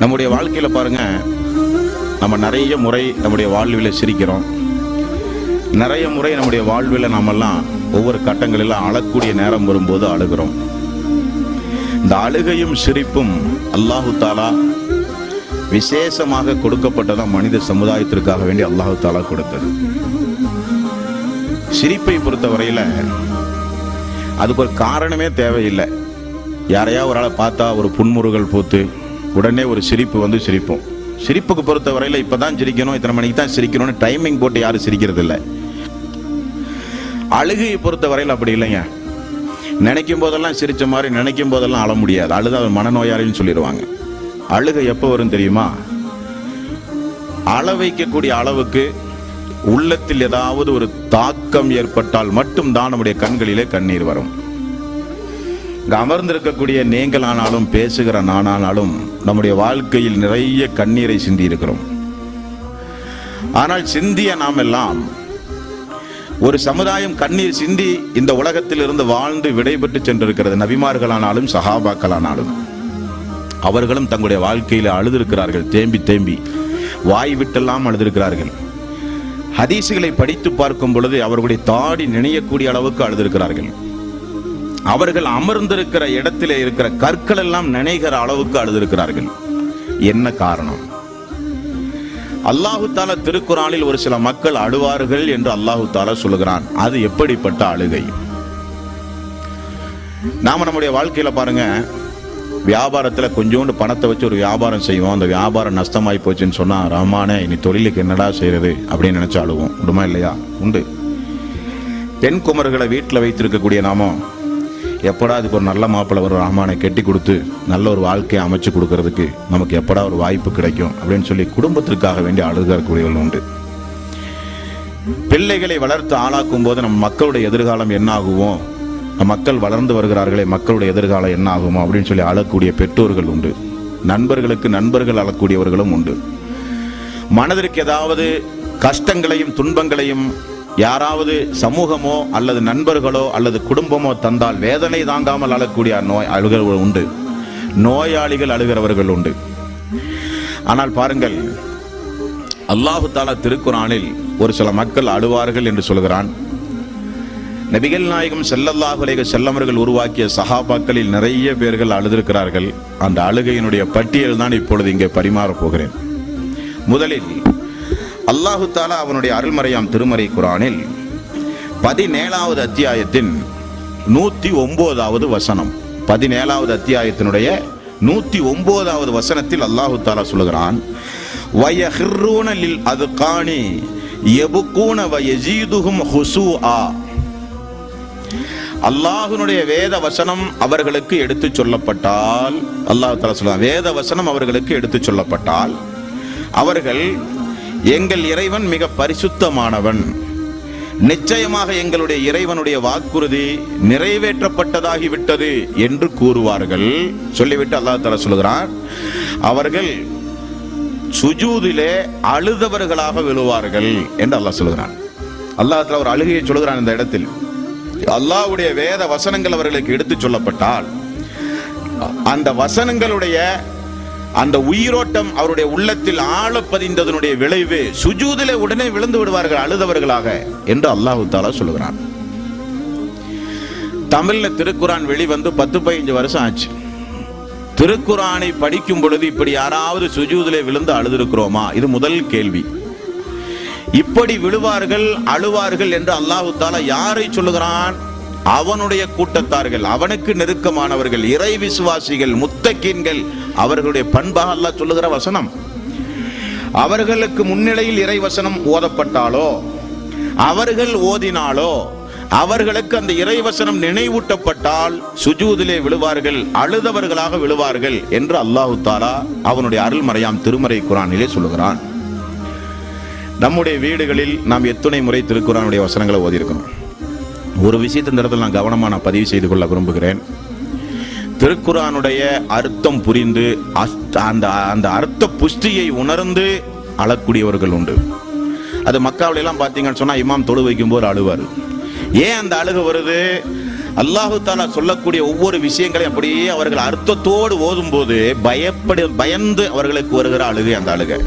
நம்முடைய வாழ்க்கையில் பாருங்கள் நம்ம நிறைய முறை நம்முடைய வாழ்வில் சிரிக்கிறோம். நிறைய முறை நம்முடைய வாழ்வில் நாமெல்லாம் ஒவ்வொரு கட்டங்களிலும் அழக்கூடிய நேரம் வரும்போது அழுகிறோம். இந்த அழுகையும் சிரிப்பும் அல்லாஹு தாலா விசேஷமாக கொடுக்கப்பட்டதான் மனித சமுதாயத்திற்காக வேண்டி அல்லாஹு தாலா கொடுத்தது. சிரிப்பை பொறுத்தவரையில் அதுக்கு ஒரு காரணமே தேவையில்லை. யாரையா ஒரு ஆளை பார்த்தா ஒரு புன்முறுகள் போத்து உடனே ஒரு சிரிப்பு வந்து சிரிப்போம். சிரிப்புக்கு பொறுத்த வரையில் இப்போ தான் சிரிக்கணும் இத்தனை மணிக்கு தான் சிரிக்கணும்னு டைமிங் போட்டு யாரும் சிரிக்கிறது இல்லை அழுகையை பொறுத்தவரையில் அப்படி இல்லைங்க. நினைக்கும் போதெல்லாம் சிரிச்ச மாதிரி நினைக்கும் போதெல்லாம் அழ முடியாது. அழுத அவர் மனநோயாளின்னு சொல்லிடுவாங்க. அழுகை எப்போ வரும் தெரியுமா? அள வைக்கக்கூடிய அளவுக்கு உள்ளத்தில் ஏதாவது ஒரு தாக்கம் ஏற்பட்டால் மட்டும்தான் நம்முடைய கண்களிலே கண்ணீர் வரும். இங்க அமர்ந்திருக்கக்கூடிய நீங்கள் ஆனாலும் பேசுகிற நானானாலும் நம்முடைய வாழ்க்கையில் நிறைய கண்ணீரை சிந்தி இருக்கிறோம் ஆனால் சிந்திய நாம் எல்லாம் ஒரு சமுதாயம் கண்ணீர் சிந்தி இந்த உலகத்தில் இருந்து வாழ்ந்து விடைபெற்று சென்றிருக்கிறது. நபிமார்களானாலும் சஹாபாக்களானாலும். அவர்களும் தங்களுடைய வாழ்க்கையில் அழுதிருக்கிறார்கள் தேம்பி தேம்பி. வாய் விட்டெல்லாம் அழுதிருக்கிறார்கள். ஹதீசுகளை படித்து பார்க்கும் பொழுது அவர்களுடைய தாடி நினையக்கூடிய அளவுக்கு அழுதிருக்கிறார்கள். அவர்கள் அமர்ந்திருக்கிற இடத்திலே இருக்கிற கற்கள் எல்லாம் நினைகிற அளவுக்கு அழுதிருக்கிறார்கள். என்ன காரணம்? அல்லாஹு தாலா திருக்குறானில் ஒரு சில மக்கள் அழுவார்கள் என்று அல்லாஹு தாலா சொல்லுகிறான். அது எப்படிப்பட்ட அழுகை? நாம நம்முடைய வாழ்க்கையில பாருங்க வியாபாரத்துல கொஞ்சோண்டு பணத்தை வச்சு ஒரு வியாபாரம் செய்வோம். அந்த வியாபாரம் நஷ்டமாயி போச்சுன்னு சொன்னா ரஹ்மானே இனி தொழிலுக்கு என்னடா செய்யறது அப்படின்னு நினைச்சு அழுவோம். உண்டுமா இல்லையா? உண்டு. பெண் குமர்களை வீட்டில் வைத்திருக்கக்கூடிய நாமோ எப்படா அதுக்கு ஒரு நல்ல மாப்பிள்ளை ஒரு ரஹ்மானை கெட்டி கொடுத்து நல்ல ஒரு வாழ்க்கையை அமைச்சு கொடுக்கறதுக்கு நமக்கு எப்படா ஒரு வாய்ப்பு கிடைக்கும் அப்படின்னு சொல்லி குடும்பத்திற்காக வேண்டி அழுகக்கூடியவர்கள் உண்டு. பிள்ளைகளை வளர்த்து ஆளாக்கும் போது நம்ம மக்களுடைய எதிர்காலம் என்ன ஆகுவோம் நம் மக்கள் வளர்ந்து வருகிறார்களே மக்களுடைய எதிர்காலம் என்ன ஆகுமோ அப்படின்னு சொல்லி அழக்கூடிய பெற்றோர்கள் உண்டு. நண்பர்களுக்கு நண்பர்கள் அழக்கூடியவர்களும் உண்டு. மனதிற்கு ஏதாவது கஷ்டங்களையும் துன்பங்களையும் யாராவது சமூகமோ அல்லது நண்பர்களோ அல்லது குடும்பமோ தந்தால் வேதனை தாங்காமல் அழக்கூடிய நோய் அழுகிறவர்கள் உண்டு. நோயாளிகள் அழுகிறவர்கள் உண்டு. ஆனால் பாருங்கள் அல்லாஹு தாலா திருக்குறானில் ஒரு சில மக்கள் அழுவார்கள் என்று சொல்கிறான். நபிகள் நாயகம் செல்லல்லாஹுலேக செல்லவர்கள் உருவாக்கிய சஹாபாக்களில் நிறைய பேர்கள் அழுதிருக்கிறார்கள். அந்த அழுகையினுடைய பட்டியல் தான் இப்பொழுது இங்கே பரிமாறப் போகிறேன். முதலில் அல்லாஹு தாலா அவனுடைய அருள்மறையாம் திருமறை குரானில் பதினேழாவது அத்தியாயத்தின் நூத்தி ஒன்பதாவது வசனம். பதினேழாவது அத்தியாயத்தினுடைய நூத்தி ஒன்பதாவது வசனத்தில் அல்லாஹு தாலா சொல்லுகிறான் வயஹிர்ரூன அது காணி எபுக்கூன வயஜீதுகும் ஹுசூஆ. அல்லாஹ்வினுடைய வேத வசனம் அவர்களுக்கு எடுத்து சொல்லப்பட்டால் அல்லாஹு தாலா சொல்றான் வேத வசனம் அவர்களுக்கு எடுத்து சொல்லப்பட்டால் அவர்கள் எங்கள் இறைவன் மிக பரிசுத்தமானவன். நிச்சயமாக எங்களுடைய இறைவனுடைய வாக்குறுதி நிறைவேற்றப்பட்டதாகிவிட்டது என்று கூறுவார்கள். சொல்லிவிட்டு அல்லாஹ் தலா சொல்கிறான் அவர்கள் சுஜூதிலே அழுதவர்களாக விழுவார்கள் என்று அல்லாஹ் சொல்கிறான். அல்லாஹ் தஆலா ஒரு அழுகையை சொல்கிறான் இந்த இடத்தில். அல்லாவுடைய வேத வசனங்கள் அவர்களுக்கு எடுத்து சொல்லப்பட்டால் அந்த வசனங்களுடைய அந்த உயிரோட்டம் அவருடைய உள்ளத்தில் ஆழ பதிந்ததனுடைய விளைவு சுஜூதில உடனே விழுந்து விடுவார்கள் அழுதவர்களாக என்று அல்லாஹு தாலா சொல்லுகிறான். தமிழ்ல திருக்குறான் வெளிவந்து பத்து பதினஞ்சு வருஷம் ஆச்சு. திருக்குறானை படிக்கும் பொழுது இப்படி யாராவது சுஜூதிலே விழுந்து அழுதிருக்கிறோமா? இது முதல் கேள்வி. இப்படி விழுவார்கள் அழுவார்கள் என்று அல்லாஹு தாலா யாரை சொல்லுகிறான்? அவனுடைய கூட்டத்தார்கள் அவனுக்கு நெருக்கமானவர்கள் இறை விசுவாசிகள் முத்தக்கீன்கள் அவர்களுடைய பண்பாக அல்ல சொல்லுகிற வசனம். அவர்களுக்கு முன்னிலையில் இறை வசனம் ஓதப்பட்டாலோ அவர்கள் ஓதினாலோ அவர்களுக்கு அந்த இறைவசனம் நினைவூட்டப்பட்டால் சுஜூதிலே விழுவார்கள் அழுதவர்களாக விழுவார்கள் என்று அல்லாஹு தாலா அவனுடைய அருள்மறையாம் திருமறை குரானிலே சொல்லுகிறான். நம்முடைய வீடுகளில் நாம் எத்தனை முறை திருக்குறானுடைய வசனங்களை ஓதியிருக்கிறோம்? ஒரு விஷயத்தை இந்த இடத்துல நான் கவனமாக நான் பதிவு செய்து கொள்ள விரும்புகிறேன். திருக்குறானுடைய அர்த்தம் புரிந்து அந்த அந்த அர்த்த புஷ்டியை உணர்ந்து அழக்கூடியவர்கள் உண்டு. அது மக்காவில எல்லாம் பார்த்தீங்கன்னு சொன்னால் இமாம் தொழு வைக்கும்போது அழுவார். ஏன் அந்த அழுக வருது? அல்லாஹு தாலா சொல்லக்கூடிய ஒவ்வொரு விஷயங்களையும் அப்படியே அவர்கள் அர்த்தத்தோடு ஓதும்போது பயப்படு பயந்து அவர்களுக்கு வருகிற அழுகை அந்த அழுகை.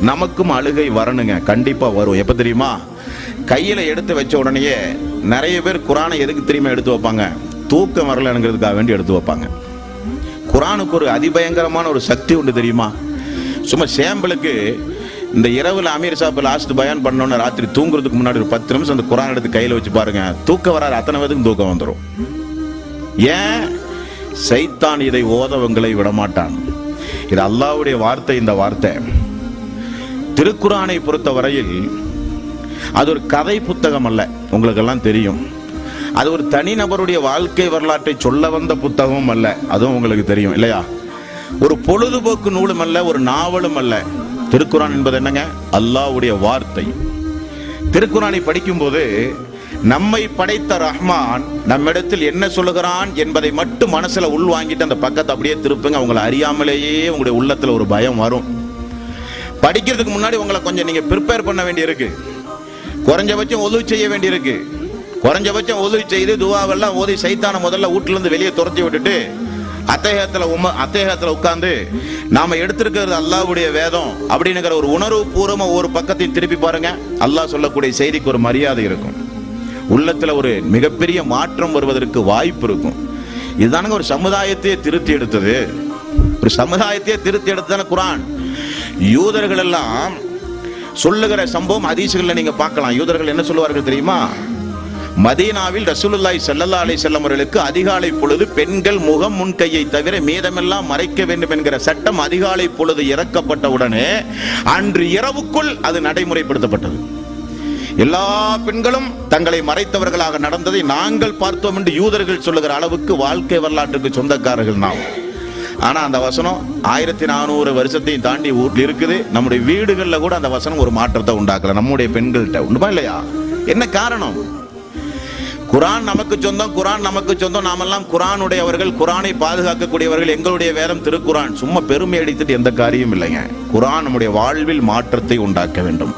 நமக்கும் அழுகை வரணுங்க. கண்டிப்பாக வரும். எப்போ தெரியுமா? கையில் எடுத்து வச்ச உடனேயே நிறைய பேர் குரானை எதுக்கு தெரியுமா எடுத்து வைப்பாங்க? தூக்கம் வரலங்கிறதுக்காக வேண்டி எடுத்து வைப்பாங்க. குரானுக்கு ஒரு அதிபயங்கரமான ஒரு சக்தி உண்டு தெரியுமா? சும்மா சேம்பிளுக்கு இந்த இரவில் அமீர் சாப் லாஸ்ட் பயன் பண்ணோன்னு ராத்திரி தூங்குறதுக்கு முன்னாடி ஒரு பத்து நிமிஷம் அந்த குரான் எடுத்து கையில் வச்சு பாருங்க. தூக்கம் வராது அத்தனை பேருக்கும் தூக்கம் வந்துடும் ஏன்? சைத்தான் இதை ஓதவங்களை விடமாட்டான். இது அல்லாவுடைய வார்த்தை இந்த வார்த்தை. திருக்குரானை பொறுத்த வரையில் அது ஒரு கதை புத்தகம் அல்ல. உங்களுக்கெல்லாம் தெரியும். அது ஒரு தனிநபருடைய வாழ்க்கை வரலாற்றை சொல்ல வந்த புத்தகமும் அல்ல. அதுவும் உங்களுக்கு தெரியும் இல்லையா? ஒரு பொழுதுபோக்கு நூலும் அல்ல ஒரு நாவலும் அல்ல. திருக்குறான் என்பது என்னங்க? அல்லாஹ்வுடைய வார்த்தை. திருக்குறானை படிக்கும்போது நம்மை படைத்த ரஹ்மான் நம்மிடத்தில் என்ன சொல்லுகிறான் என்பதை மட்டும் மனசுல உள்வாங்கிட்டு அந்த பக்கத்தை அப்படியே திருப்புங்க. அவங்களை அறியாமலேயே உங்களுடைய உள்ளத்துல ஒரு பயம் வரும். படிக்கிறதுக்கு முன்னாடி உங்களை கொஞ்சம் நீங்க ப்ரிப்பேர் பண்ண வேண்டியிருக்கு. குறைஞ்சபட்சம் உதவி செய்ய வேண்டியிருக்கு. குறைஞ்சபட்சம் உதவி செய்து துவாவெல்லாம் ஓதி சைத்தான முதல்ல வீட்டிலேருந்து வெளியே துரத்தி விட்டுட்டு அத்தேகத்தில் உம அத்தேகத்தில் உட்காந்து நாம் எடுத்திருக்கிறது அல்லாவுடைய வேதம் அப்படிங்கிற ஒரு உணர்வு பூர்வமாக ஒரு பக்கத்தையும் திருப்பி பாருங்க. அல்லாஹ் சொல்லக்கூடிய செய்திக்கு ஒரு மரியாதை இருக்கும். உள்ளத்தில் ஒரு மிகப்பெரிய மாற்றம் வருவதற்கு வாய்ப்பு இருக்கும். இதுதானுங்க ஒரு சமுதாயத்தையே திருத்தி எடுத்தது. ஒரு சமுதாயத்தையே திருத்தி எடுத்ததான குரான். யூதர்கள் எல்லாம் சொல்லுகிற சம்பவம் ஹதீசுகள்ல நீங்க பார்க்கலாம். யூதர்கள் என்ன சொல்லுவார்கள் தெரியுமா? மதீனாவில் ரசூலுல்லாய் செல்லல்லா அலை வஸல்லம் அவர்களுக்கு அதிகாலை பொழுது பெண்கள் முகம் முன் கையை தவிர மீதமெல்லாம் மறைக்க வேண்டும் என்கிற சட்டம் அதிகாலை பொழுது இறக்கப்பட்ட உடனே அன்று இரவுக்குள் அது நடைமுறைப்படுத்தப்பட்டது. எல்லா பெண்களும் தங்களை மறைத்தவர்களாக நடந்ததை நாங்கள் பார்த்தோம் என்று யூதர்கள் சொல்லுகிற அளவுக்கு வாழ்க்கை வரலாற்றுக்கு சொந்தக்காரர்கள் நாம். ஆனா அந்த வசனம் ஆயிரத்தி நானூறு வருஷத்தையும் தாண்டி ஊரில் இருக்குது. நம்முடைய வீடுகளில் கூட அந்த வசனம் ஒரு மாற்றத்தை உண்டாக்கல. நம்முடைய பெண்கள்கிட்ட உண்டுமா இல்லையா? என்ன காரணம்? குரான் நமக்கு சொந்தம் குரான் நமக்கு சொந்தம். நாமெல்லாம் குரானுடையவர்கள் குரானை பாதுகாக்கக்கூடியவர்கள். எங்களுடைய வேதம் திருக்குரான். சும்மா பெருமை அடித்துட்டு எந்த காரியம் இல்லைங்க. குரான் நம்முடைய வாழ்வில் மாற்றத்தை உண்டாக்க வேண்டும்.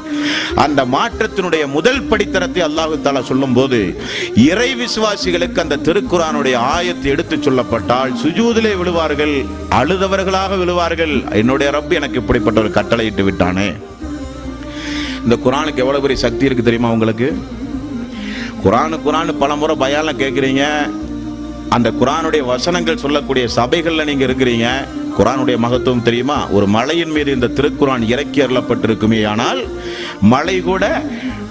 அந்த மாற்றத்தினுடைய முதல் படித்தரத்தை அல்லாஹு தாலா சொல்லும் போது இறை விசுவாசிகளுக்கு அந்த திருக்குரானுடைய ஆயத்தை எடுத்து சொல்லப்பட்டால் சுஜூதிலே விழுவார்கள் அழுதவர்களாக விழுவார்கள். என்னுடைய ரப்பு எனக்கு இப்படிப்பட்ட ஒரு கட்டளையிட்டு விட்டானே. இந்த குரானுக்கு எவ்வளவு பெரிய சக்தி இருக்கு தெரியுமா உங்களுக்கு? குரானு குரானு பல முறை பயாலம் கேட்குறீங்க அந்த குரானுடைய வசனங்கள் சொல்லக்கூடிய சபைகளில் நீங்கள் இருக்கிறீங்க. குரானுடைய மகத்துவம் தெரியுமா? ஒரு மலையின் மீது இந்த திருக்குரான் இறக்கி அருளப்பட்டிருக்குமே. ஆனால் மலை கூட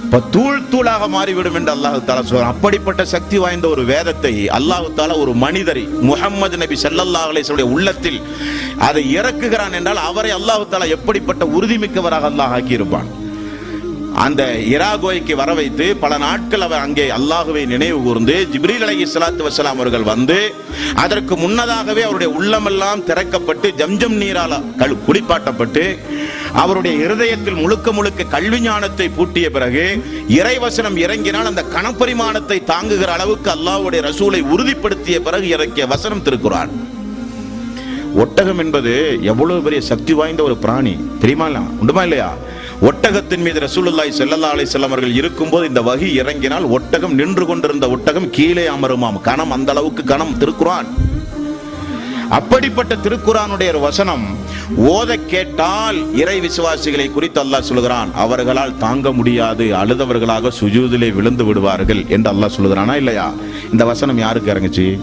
இப்போ தூள் தூளாக மாறிவிடும் என்று அல்லாஹு தாலா சொல்றான். அப்படிப்பட்ட சக்தி வாய்ந்த ஒரு வேதத்தை அல்லாஹு தாலா ஒரு மனிதரை முகமது நபி ஸல்லல்லாஹு அலைஹி உள்ளத்தில் அதை இறக்குகிறான் என்றால் அவரை அல்லாஹு தாலா எப்படிப்பட்ட உறுதிமிக்கவராக அல்லாஹ் ஆக்கியிருப்பான். அந்த இராகோய்க்கு வர வைத்து பல நாட்கள் அவர் அங்கே அல்லாஹுவை நினைவு கூர்ந்து ஜிப்ரீல் அலைஹி ஸலாத்து வசலாம் அவர்கள் வந்து அதற்கு முன்னதாகவே அவருடைய உள்ளமெல்லாம் திறக்கப்பட்டு ஜம்ஜம் நீரால கழு குளிப்பாட்டப்பட்டு அவருடைய இருதயத்தில் முழுக்க முழுக்க கல்வி ஞானத்தை பூட்டிய பிறகு இறைவசனம் இறங்கினால் அந்த கணப்பரிமாணத்தை தாங்குகிற அளவுக்கு அல்லாஹுடைய ரசூலை உறுதிப்படுத்திய பிறகு இறக்கிய வசனம் திருக்குறான் ஒட்டகம் என்பது எவ்வளவு பெரிய சக்தி வாய்ந்த ஒரு பிராணி. தெரியுமா உண்டுமா இல்லையா? ஒட்டகத்தின் மீது ரசூலுல்லாய் செல்லல்லா அலை செல்லவர்கள் இருக்கும்போது இந்த வகி இறங்கினால் ஒட்டகம் நின்று கொண்டிருந்த ஒட்டகம் கீழே அமருமாம். கணம் அந்த அளவுக்கு கணம். திருக்குரான் அப்படிப்பட்ட திருக்குறானுடைய ஒரு வசனம் ஓத கேட்டால் இறை விசுவாசிகளை குறித்து அல்லாஹ் சொல்லுகிறான். அவர்களால் தாங்க முடியாது. அழுதவர்களாக சுஜூதிலே விழுந்து விடுவார்கள் என்று அல்லாஹ் சொல்லுகிறானா இல்லையா? இந்த வசனம் யாருக்கு இறங்குச்சு?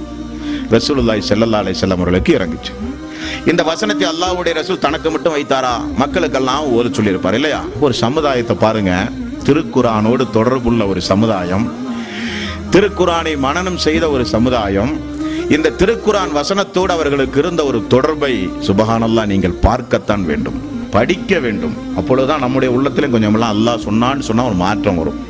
ரசூலுல்லாய் செல்லல்லா அலை வஸல்லம் இறங்குச்சு. இந்த வசனத்தை அல்லாவுடைய ரசூல் தனக்கு மட்டும் வைத்தாரா? மக்களுக்கெல்லாம் ஓத சொல்லியிருப்பார் இல்லையா? ஒரு சமுதாயத்தை பாருங்க. திருக்குறானோடு தொடர்புள்ள ஒரு சமுதாயம். திருக்குறானை மனனம் செய்த ஒரு சமுதாயம். இந்த திருக்குரான் வசனத்தோடு அவர்களுக்கு இருந்த ஒரு தொடர்பை சுபஹானல்லா நீங்கள் பார்க்கத்தான் வேண்டும். படிக்க வேண்டும். அப்பொழுதுதான் நம்முடைய உள்ளத்திலும் கொஞ்சம் எல்லாம் அல்லாஹ் சொன்னான்னு சொன்னால் ஒரு மாற்றம் வரும்.